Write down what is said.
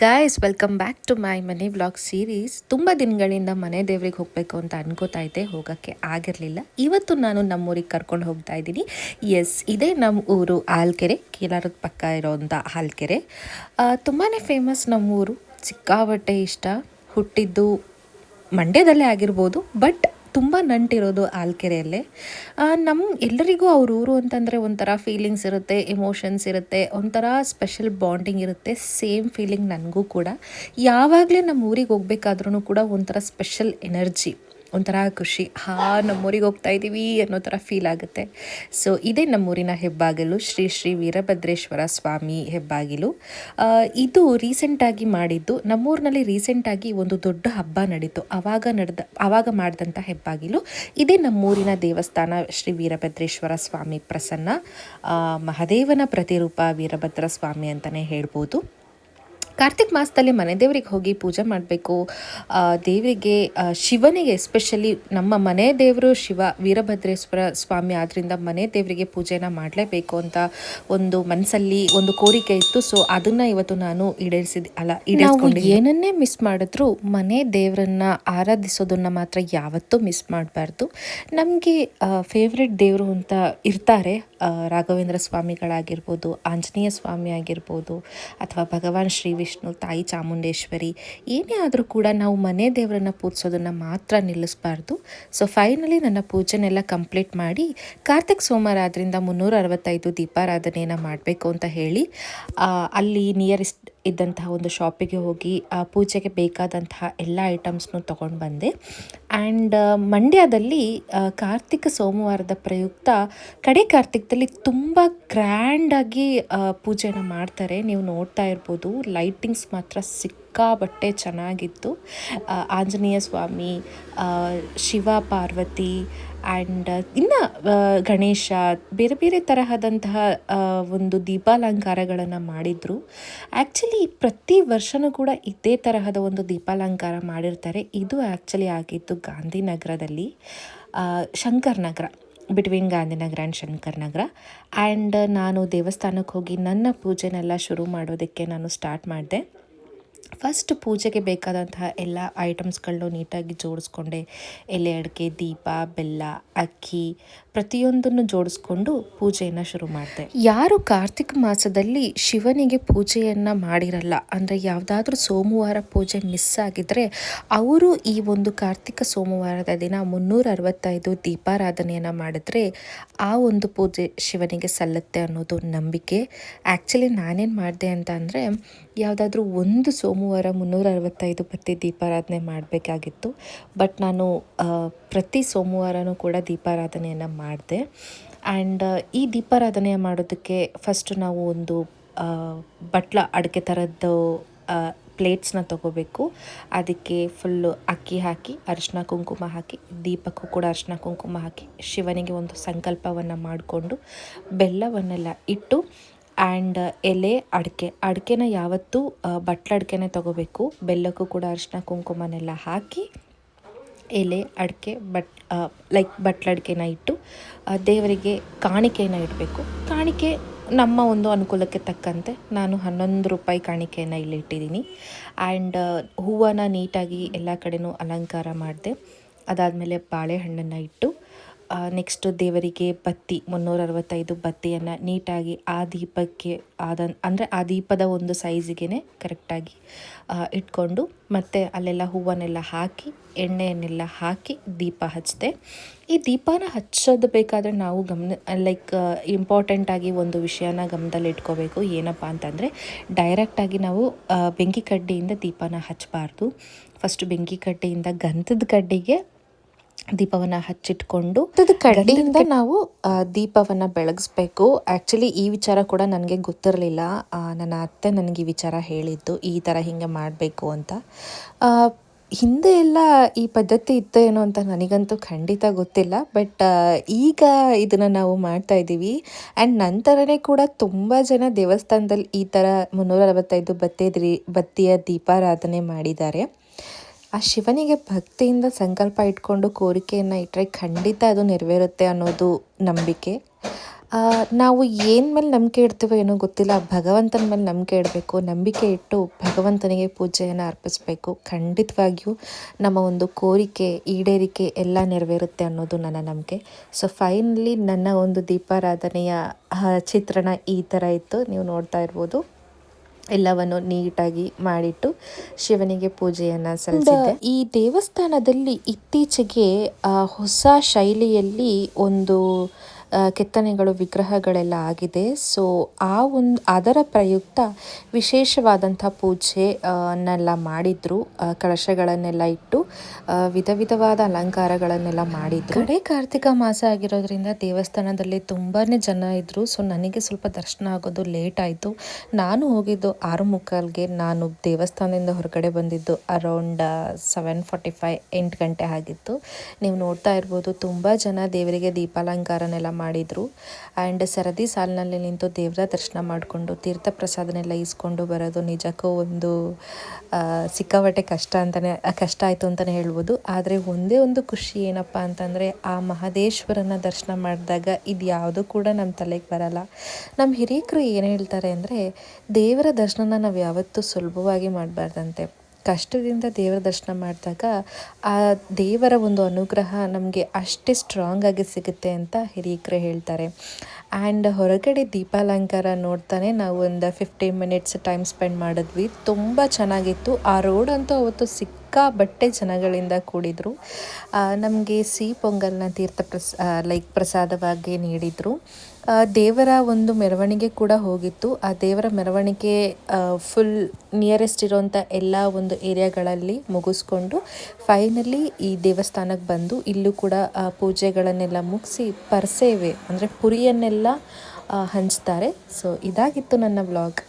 Guys welcome back to my money vlog series ತುಂಬ ದಿನಗಳಿಂದ ಮನೆ ದೇವ್ರಿಗೆ ಹೋಗಬೇಕು ಅಂತ ಅನ್ಕೋತಾ ಇದ್ದೆ, ಹೋಗೋಕ್ಕೆ ಆಗಿರಲಿಲ್ಲ. ಇವತ್ತು ನಾನು ನಮ್ಮೂರಿಗೆ ಕರ್ಕೊಂಡು ಹೋಗ್ತಾ ಇದ್ದೀನಿ. ಎಸ್ ಇದೇ ನಮ್ಮ ಊರು ಹಾಲ್ಕೆರೆ, ಕೀಲಾರದ ಪಕ್ಕ ಇರೋವಂಥ ಹಾಲ್ಕೆರೆ. ತುಂಬಾ ಫೇಮಸ್ ನಮ್ಮೂರು. ಸಿಕ್ಕಾಬಟ್ಟೆ ಇಷ್ಟ. ಹುಟ್ಟಿದ್ದು ಮಂಡ್ಯದಲ್ಲೇ ಆಗಿರ್ಬೋದು ಬಟ್ ತುಂಬ ನಂಟಿರೋದು ಆಲ್ಕೆರೆಯಲ್ಲೇ. ನಮ್ಮ ಎಲ್ಲರಿಗೂ ಅವ್ರ ಊರು ಅಂತಂದರೆ ಒಂಥರ ಫೀಲಿಂಗ್ಸ್ ಇರುತ್ತೆ ಎಮೋಷನ್ಸ್ ಇರುತ್ತೆ, ಒಂಥರ ಸ್ಪೆಷಲ್ ಬಾಂಡಿಂಗ್ ಇರುತ್ತೆ ಸೇಮ್ ಫೀಲಿಂಗ್ ನನಗೂ ಕೂಡ. ಯಾವಾಗಲೇ ನಮ್ಮ ಊರಿಗೆ ಹೋಗ್ಬೇಕಾದ್ರೂ ಕೂಡ ಒಂಥರ ಸ್ಪೆಷಲ್ ಎನರ್ಜಿ ಒಂಥರ ಖುಷಿ, ಹಾ ನಮ್ಮೂರಿಗೆ ಹೋಗ್ತಾ ಇದ್ದೀವಿ ಅನ್ನೋ ಥರ ಫೀಲ್ ಆಗುತ್ತೆ. ಸೊ ಇದೇ ನಮ್ಮೂರಿನ ಹೆಬ್ಬಾಗಿಲು, ಶ್ರೀ ಶ್ರೀ ವೀರಭದ್ರೇಶ್ವರ ಸ್ವಾಮಿ ಹೆಬ್ಬಾಗಿಲು. ಇದು ರೀಸೆಂಟಾಗಿ ಮಾಡಿದ್ದು ನಮ್ಮೂರಿನಲ್ಲಿ ರೀಸೆಂಟಾಗಿ ಒಂದು ದೊಡ್ಡ ಹಬ್ಬ ನಡೀತು ಆವಾಗ ನಡೆದ ಆವಾಗ ಮಾಡಿದಂಥ ಹೆಬ್ಬಾಗಿಲು. ಇದೇ ನಮ್ಮೂರಿನ ದೇವಸ್ಥಾನ, ಶ್ರೀ ವೀರಭದ್ರೇಶ್ವರ ಸ್ವಾಮಿ ಪ್ರಸನ್ನ ಮಹಾದೇವನ ಪ್ರತಿರೂಪ ವೀರಭದ್ರ ಸ್ವಾಮಿ ಅಂತಲೇ ಹೇಳ್ಬೋದು. ಕಾರ್ತಿಕ್ ಮಾಸದಲ್ಲಿ ಮನೆ ದೇವರಿಗೆ ಹೋಗಿ ಪೂಜೆ ಮಾಡಬೇಕು. ದೇವರಿಗೆ ಶಿವನಿಗೆ ಎಸ್ಪೆಷಲಿ ನಮ್ಮ ಮನೆ ದೇವರು ಶಿವ ವೀರಭದ್ರೇಶ್ವರ ಸ್ವಾಮಿ ಆದ್ದರಿಂದ ಮನೆ ದೇವರಿಗೆ ಪೂಜೆನ ಮಾಡಲೇಬೇಕು ಅಂತ ಒಂದು ಮನಸ್ಸಲ್ಲಿ ಒಂದು ಕೋರಿಕೆ ಇತ್ತು. ಸೊ ಅದನ್ನು ಇವತ್ತು ನಾನು ಈಡೇರಿಸಿದ, ಅಲ್ಲ ಈಡೇರಿಸ್ಕೊಂಡು ಏನನ್ನೇ ಮಿಸ್ ಮಾಡಿದ್ರು ಮನೆ ದೇವರನ್ನ ಆರಾಧಿಸೋದನ್ನ ಮಾತ್ರ ಯಾವತ್ತೂ ಮಿಸ್ ಮಾಡಬಾರ್ದು. ನಮಗೆ ಫೇವ್ರೆಟ್ ದೇವರು ಅಂತ ಇರ್ತಾರೆ ರಾಘವೇಂದ್ರ ಸ್ವಾಮಿಗಳಾಗಿರ್ಬೋದು, ಆಂಜನೇಯ ಸ್ವಾಮಿ ಆಗಿರ್ಬೋದು, ಅಥವಾ ಭಗವಾನ್ ಶ್ರೀ ವಿಷ್ಣು, ತಾಯಿ ಚಾಮುಂಡೇಶ್ವರಿ, ಏನೇ ಆದರೂ ಕೂಡ ನಾವು ಮನೆ ದೇವರನ್ನ ಪೂಜಿಸೋದನ್ನು ಮಾತ್ರ ನಿಲ್ಲಿಸಬಾರ್ದು. ಸೊ ಫೈನಲಿ ನನ್ನ ಪೂಜೆನೆಲ್ಲ ಕಂಪ್ಲೀಟ್ ಮಾಡಿ ಕಾರ್ತಿಕ್ ಸೋಮವಾರ ಆದ್ದರಿಂದ ಮುನ್ನೂರ ಅರವತ್ತೈದು ದೀಪಾರಾಧನೆಯನ್ನು ಮಾಡಬೇಕು ಅಂತ ಹೇಳಿ ಅಲ್ಲಿ ನಿಯರೆಸ್ಟ್ ಇದ್ದಂತಹ ಒಂದು ಶಾಪಿಗೆ ಹೋಗಿ ಪೂಜೆಗೆ ಬೇಕಾದಂತಹ ಎಲ್ಲ ಐಟಮ್ಸ್ನು ತೊಗೊಂಡು ಬಂದೆ. ಆ್ಯಂಡ್ ಮಂಡ್ಯದಲ್ಲಿ ಕಾರ್ತಿಕ ಸೋಮವಾರದ ಪ್ರಯುಕ್ತ ಕಡೆ ಕಾರ್ತಿಕದಲ್ಲಿ ತುಂಬ ಗ್ರ್ಯಾಂಡಾಗಿ ಪೂಜೆನ ಮಾಡ್ತಾರೆ. ನೀವು ನೋಡ್ತಾ ಇರ್ಬೋದು ಲೈಟಿಂಗ್ಸ್ ಮಾತ್ರ ಸಿಕ್ಕಾಬಟ್ಟೆ ಚೆನ್ನಾಗಿತ್ತು. ಆಂಜನೇಯ ಸ್ವಾಮಿ ಶಿವ, ಪಾರ್ವತಿ ಆ್ಯಂಡ್ ಇನ್ನು ಗಣೇಶ ಬೇರೆ ಬೇರೆ ತರಹದಂತಹ ಒಂದು ದೀಪಾಲಂಕಾರಗಳನ್ನು ಮಾಡಿದರು. ಆ್ಯಕ್ಚುಲಿ ಪ್ರತಿ ವರ್ಷವೂ ಕೂಡ ಇದೇ ತರಹದ ಒಂದು ದೀಪಾಲಂಕಾರ ಮಾಡಿರ್ತಾರೆ. ಇದು ಆ್ಯಕ್ಚುಲಿ ಆಗಿದ್ದು ಗಾಂಧಿನಗರದಲ್ಲಿ Shankar Nagar between Gandhinagar and Shankar Nagar. And ನಾನು ದೇವಸ್ಥಾನಕ್ಕೆ ಹೋಗಿ ನನ್ನ ಪೂಜೆನೆಲ್ಲ ಶುರು ಮಾಡೋದಕ್ಕೆ ನಾನು ಸ್ಟಾರ್ಟ್ ಮಾಡಿದೆ. ಫಸ್ಟ್ ಪೂಜೆಗೆ ಬೇಕಾದಂತಹ ಎಲ್ಲ ಐಟಮ್ಸ್ಗಳನ್ನೂ ನೀಟಾಗಿ ಜೋಡಿಸ್ಕೊಂಡೆ. ಎಲೆ ಅಡಿಕೆ, ದೀಪ, ಬೆಲ್ಲ, ಅಕ್ಕಿ ಪ್ರತಿಯೊಂದನ್ನು ಜೋಡಿಸ್ಕೊಂಡು ಪೂಜೆಯನ್ನು ಶುರು ಮಾಡಿದೆ. ಯಾರು ಕಾರ್ತಿಕ ಮಾಸದಲ್ಲಿ ಶಿವನಿಗೆ ಪೂಜೆಯನ್ನು ಮಾಡಿರಲ್ಲ, ಅಂದರೆ ಯಾವುದಾದ್ರೂ ಸೋಮವಾರ ಪೂಜೆ ಮಿಸ್ ಆಗಿದ್ದರೆ ಅವರು ಈ ಒಂದು ಕಾರ್ತಿಕ ಸೋಮವಾರದ ದಿನ ಮುನ್ನೂರ ಅರವತ್ತೈದು ದೀಪಾರಾಧನೆಯನ್ನು ಮಾಡಿದ್ರೆ ಆ ಒಂದು ಪೂಜೆ ಶಿವನಿಗೆ ಸಲ್ಲುತ್ತೆ ಅನ್ನೋದು ನಂಬಿಕೆ. ಆ್ಯಕ್ಚುಲಿ ನಾನೇನು ಮಾಡಿದೆ ಅಂತ ಅಂದರೆ ಯಾವುದಾದ್ರೂ ಒಂದು ಸೋಮವಾರ ಮುನ್ನೂರ ಅರವತ್ತೈದು ಪತ್ತಿ ದೀಪಾರಾಧನೆ ಮಾಡಬೇಕಾಗಿತ್ತು. ಬಟ್ ನಾನು ಪ್ರತಿ ಸೋಮವಾರನೂ ಕೂಡ ದೀಪಾರಾಧನೆಯನ್ನು ಮಾಡಿದೆ. ಆ್ಯಂಡ್ ಈ ದೀಪಾರಾಧನೆ ಮಾಡೋದಕ್ಕೆ ಫಸ್ಟ್ ನಾವು ಒಂದು ಬಟ್ಲ ಅಡಿಕೆ ಥರದ್ದು ಪ್ಲೇಟ್ಸ್ನ ತಗೋಬೇಕು. ಅದಕ್ಕೆ ಫುಲ್ಲು ಅಕ್ಕಿ ಹಾಕಿ ಅರಿಶಿನ ಕುಂಕುಮ ಹಾಕಿ, ದೀಪಕ್ಕೂ ಕೂಡ ಅರಿಶಿನ ಕುಂಕುಮ ಹಾಕಿ, ಶಿವನಿಗೆ ಒಂದು ಸಂಕಲ್ಪವನ್ನು ಮಾಡಿಕೊಂಡು, ಬೆಲ್ಲವನ್ನೆಲ್ಲ ಇಟ್ಟು ಆ್ಯಂಡ್ ಎಲೆ, ಅಡಿಕೆ. ಅಡಿಕೆನ ಯಾವತ್ತೂ ಬಟ್ಲ ಅಡಿಕೆನೇ ತಗೋಬೇಕು. ಬೆಲ್ಲಕ್ಕೂ ಕೂಡ ಅರಿಶಿನ, ಕುಂಕುಮನೆಲ್ಲ ಹಾಕಿ, ಎಲೆ, ಅಡಿಕೆ, ಬಟ್ ಲೈಕ್ ಬಟ್ಲಡಿಕೆನ ಇಟ್ಟು ದೇವರಿಗೆ ಕಾಣಿಕೆಯನ್ನು ಇಡಬೇಕು. ಕಾಣಿಕೆ ನಮ್ಮ ಒಂದು ಅನುಕೂಲಕ್ಕೆ ತಕ್ಕಂತೆ ನಾನು ಹನ್ನೊಂದು ರೂಪಾಯಿ ಕಾಣಿಕೆಯನ್ನು ಇಲ್ಲಿ ಇಟ್ಟಿದ್ದೀನಿ. ಆ್ಯಂಡ್ ಹೂವನ್ನು ನೀಟಾಗಿ ಎಲ್ಲ ಕಡೆನೂ ಅಲಂಕಾರ ಮಾಡಿದೆ, ಅದಾದಮೇಲೆ ಬಾಳೆಹಣ್ಣನ್ನು ಇಟ್ಟು ನೆಕ್ಸ್ಟ್ ದೇವರಿಗೆ ಬತ್ತಿ ಮುನ್ನೂರ ಅರವತ್ತೈದು ಬತ್ತಿಯನ್ನು ನೀಟಾಗಿ ಆ ದೀಪಕ್ಕೆ ಆದ ಅಂದರೆ ಆ ದೀಪದ ಒಂದು ಸೈಜಿಗೆ ಕರೆಕ್ಟಾಗಿ ಇಟ್ಕೊಂಡು ಮತ್ತು ಅಲ್ಲೆಲ್ಲ ಹೂವನ್ನೆಲ್ಲ ಹಾಕಿ, ಎಣ್ಣೆಯನ್ನೆಲ್ಲ ಹಾಕಿ ದೀಪ ಹಚ್ಚಿದೆ ಈ ದೀಪನ ಹಚ್ಚೋದು ಬೇಕಾದರೆ ನಾವು ಗಮನ ಲೈಕ್ ಇಂಪಾರ್ಟೆಂಟಾಗಿ ಒಂದು ವಿಷಯನ ಗಮನದಲ್ಲಿ ಇಟ್ಕೋಬೇಕು. ಏನಪ್ಪ ಅಂತಂದರೆ ಡೈರೆಕ್ಟಾಗಿ ನಾವು ಬೆಂಕಿ ಕಡ್ಡಿಯಿಂದ ದೀಪನ ಹಚ್ಚಬಾರ್ದು ಫಸ್ಟ್ ಬೆಂಕಿ ಕಡ್ಡಿಯಿಂದ ಗಂಧದ ಕಡ್ಡಿಗೆ ದೀಪವನ್ನು ಹಚ್ಚಿಟ್ಕೊಂಡು ಕಡೆಯಿಂದ ಕಡ್ಡಿಯಿಂದ ನಾವು ದೀಪವನ್ನ ದೀಪವನ್ನು ಬೆಳಗಿಸ್ಬೇಕು. ಆಕ್ಚುಲಿ ಈ ವಿಚಾರ ಕೂಡ ನನಗೆ ಗೊತ್ತಿರಲಿಲ್ಲ. ನನ್ನ ಅತ್ತೆ ನನಗೆ ಈ ವಿಚಾರ ಹೇಳಿದ್ದು ಈ ಥರ ಹಿಂಗೆ ಮಾಡಬೇಕು ಅಂತ. ಹಿಂದೆ ಎಲ್ಲ ಈ ಪದ್ಧತಿ ಇತ್ತು ಏನೋ ಅಂತ ನನಗಂತೂ ಖಂಡಿತ ಗೊತ್ತಿಲ್ಲ. ಬಟ್ ಈಗ ಇದನ್ನು ನಾವು ಮಾಡ್ತಾ ಇದ್ದೀವಿ. ಆ್ಯಂಡ್ ನಂತರನೇ ಕೂಡ ತುಂಬ ಜನ ದೇವಸ್ಥಾನದಲ್ಲಿ ಈ ಥರ ಮುನ್ನೂರ ಅರವತ್ತೈದು ಬತ್ತಿ ಬತ್ತಿಯ ದೀಪಾರಾಧನೆ ಮಾಡಿದ್ದಾರೆ. ಆ ಶಿವನಿಗೆ ಭಕ್ತಿಯಿಂದ ಸಂಕಲ್ಪ ಇಟ್ಕೊಂಡು ಕೋರಿಕೆಯನ್ನು ಇಟ್ಟರೆ ಖಂಡಿತ ಅದು ನೆರವೇರುತ್ತೆ ಅನ್ನೋದು ನಂಬಿಕೆ. ನಾವು ಏನು ಮೇಲೆ ನಂಬಿಕೆ ಇಡ್ತೀವೋ ಏನೋ ಗೊತ್ತಿಲ್ಲ, ಭಗವಂತನ ಮೇಲೆ ನಂಬಿಕೆ ಇಡಬೇಕು, ನಂಬಿಕೆ ಇಟ್ಟು ಭಗವಂತನಿಗೆ ಪೂಜೆಯನ್ನು ಅರ್ಪಿಸಬೇಕು. ಖಂಡಿತವಾಗಿಯೂ ನಮ್ಮ ಒಂದು ಕೋರಿಕೆ, ಈಡೇರಿಕೆ ಎಲ್ಲ ನೆರವೇರುತ್ತೆ ಅನ್ನೋದು ನನ್ನ ನಂಬಿಕೆ. ಸೊ ಫೈನಲಿ ನನ್ನ ಒಂದು ದೀಪಾರಾಧನೆಯ ಚಿತ್ರಣ ಈ ಥರ ಇತ್ತು. ನೀವು ನೋಡ್ತಾ ಇರ್ಬೋದು. ಎಲ್ಲವನ್ನು ನೀಟಾಗಿ ಮಾಡಿಟ್ಟು ಶಿವನಿಗೆ ಪೂಜೆಯನ್ನು ಸಲ್ಲಿಸಿದ್ದೆ. ಈ ದೇವಸ್ಥಾನದಲ್ಲಿ ಇತ್ತೀಚೆಗೆ ಹೊಸ ಶೈಲಿಯಲ್ಲಿ ಒಂದು ಕೆತ್ತನೆಗಳು, ವಿಗ್ರಹಗಳೆಲ್ಲ ಆಗಿದೆ. ಸೊ ಆ ಒಂದು, ಅದರ ಪ್ರಯುಕ್ತ ವಿಶೇಷವಾದಂಥ ಪೂಜೆ ನೆಲ್ಲ ಮಾಡಿದ್ರು. ಕಳಶಗಳನ್ನೆಲ್ಲ ಇಟ್ಟು ವಿಧ ವಿಧವಾದ ಅಲಂಕಾರಗಳನ್ನೆಲ್ಲ ಮಾಡಿದ್ರು. ಕಡೆ ಕಾರ್ತಿಕ ಮಾಸ ಆಗಿರೋದ್ರಿಂದ ದೇವಸ್ಥಾನದಲ್ಲಿ ತುಂಬಾ ಜನ ಇದ್ರು. ಸೊ ನನಗೆ ಸ್ವಲ್ಪ ದರ್ಶನ ಆಗೋದು ಲೇಟ್ ಆಯಿತು. ನಾನು ಹೋಗಿದ್ದು ಆರು ಮುಕ್ಕಾಲ್ಗೆ. ನಾನು ದೇವಸ್ಥಾನದಿಂದ ಹೊರಗಡೆ ಬಂದಿದ್ದು ಅರೌಂಡ್ ಸೆವೆನ್ ಫಾರ್ಟಿ ಫೈವ್ ಎಂಟು ಗಂಟೆ ಆಗಿತ್ತು. ನೀವು ನೋಡ್ತಾ ಇರ್ಬೋದು, ತುಂಬ ಜನ ದೇವರಿಗೆ ದೀಪಾಲಂಕಾರನೆಲ್ಲ ಮಾಡಿದರು. ಆ್ಯಂಡ್ ಸರದಿ ಸಾಲಿನಲ್ಲಿ ನಿಂತು ದೇವರ ದರ್ಶನ ಮಾಡಿಕೊಂಡು ತೀರ್ಥ ಪ್ರಸಾದನೆಲ್ಲ ಇಸ್ಕೊಂಡು ಬರೋದು ನಿಜಕ್ಕೂ ಒಂದು ಸಿಕ್ಕಾಪಟ್ಟೆ ಕಷ್ಟ ಅಂತಲೇ ಕಷ್ಟ ಆಯಿತು ಅಂತಲೇ ಹೇಳ್ಬೋದು. ಆದರೆ ಒಂದೇ ಒಂದು ಖುಷಿ ಏನಪ್ಪ ಅಂತಂದರೆ ಆ ಮಹದೇಶ್ವರನ ದರ್ಶನ ಮಾಡಿದಾಗ ಇದು ಯಾವುದೂ ಕೂಡ ನಮ್ಮ ತಲೆಗೆ ಬರಲ್ಲ. ನಮ್ಮ ಹಿರಿಯಕರು ಏನು ಹೇಳ್ತಾರೆ ಅಂದರೆ ದೇವರ ದರ್ಶನನ ನಾವು ಯಾವತ್ತೂ ಸುಲಭವಾಗಿ ಮಾಡಬಾರ್ದಂತೆ. ಕಷ್ಟದಿಂದ ದೇವರ ದರ್ಶನ ಮಾಡಿದಾಗ ಆ ದೇವರ ಒಂದು ಅನುಗ್ರಹ ನಮಗೆ ಅಷ್ಟೇ ಸ್ಟ್ರಾಂಗ್ ಆಗಿ ಸಿಗುತ್ತೆ ಅಂತ ಹಿರಿಯಕರು ಹೇಳ್ತಾರೆ. ಆ್ಯಂಡ್ ಹೊರಗಡೆ ದೀಪಾಲಂಕಾರ ನೋಡ್ತಾನೆ ನಾವು ಒಂದು ಫಿಫ್ಟೀನ್ ಮಿನಿಟ್ಸ್ ಟೈಮ್ ಸ್ಪೆಂಡ್ ಮಾಡಿದ್ವಿ. ತುಂಬ ಚೆನ್ನಾಗಿತ್ತು. ಆ ರೋಡ್ ಅಂತೂ ಅವತ್ತು ಸಿಕ್ಕ ಬಟ್ಟೆ ಜನಗಳಿಂದ ಕೂಡಿದ್ರು. ನಮಗೆ ಸಿಹಿ ಪೊಂಗಲ್ನ ತೀರ್ಥ ಪ್ರಸ ಲೈಕ್ ಪ್ರಸಾದವಾಗಿ ನೀಡಿದರು. ದೇವರ ಒಂದು ಮೆರವಣಿಗೆ ಕೂಡ ಹೋಗಿತ್ತು. ಆ ದೇವರ ಮೆರವಣಿಗೆ ಫುಲ್ ನಿಯರೆಸ್ಟ್ ಇರೋಂಥ ಎಲ್ಲ ಒಂದು ಏರಿಯಾಗಳಲ್ಲಿ ಮುಗಿಸ್ಕೊಂಡು ಫೈನಲಿ ಈ ದೇವಸ್ಥಾನಕ್ಕೆ ಬಂದು ಇಲ್ಲೂ ಕೂಡ ಪೂಜೆಗಳನ್ನೆಲ್ಲ ಮುಗಿಸಿ ಪರ್ಸೇವೆ ಅಂದರೆ ಪುರಿಯನ್ನೆಲ್ಲ ಹಂಚ್ತಾರೆ. ಸೊ ಇದಾಗಿತ್ತು ನನ್ನ ವ್ಲಾಗ್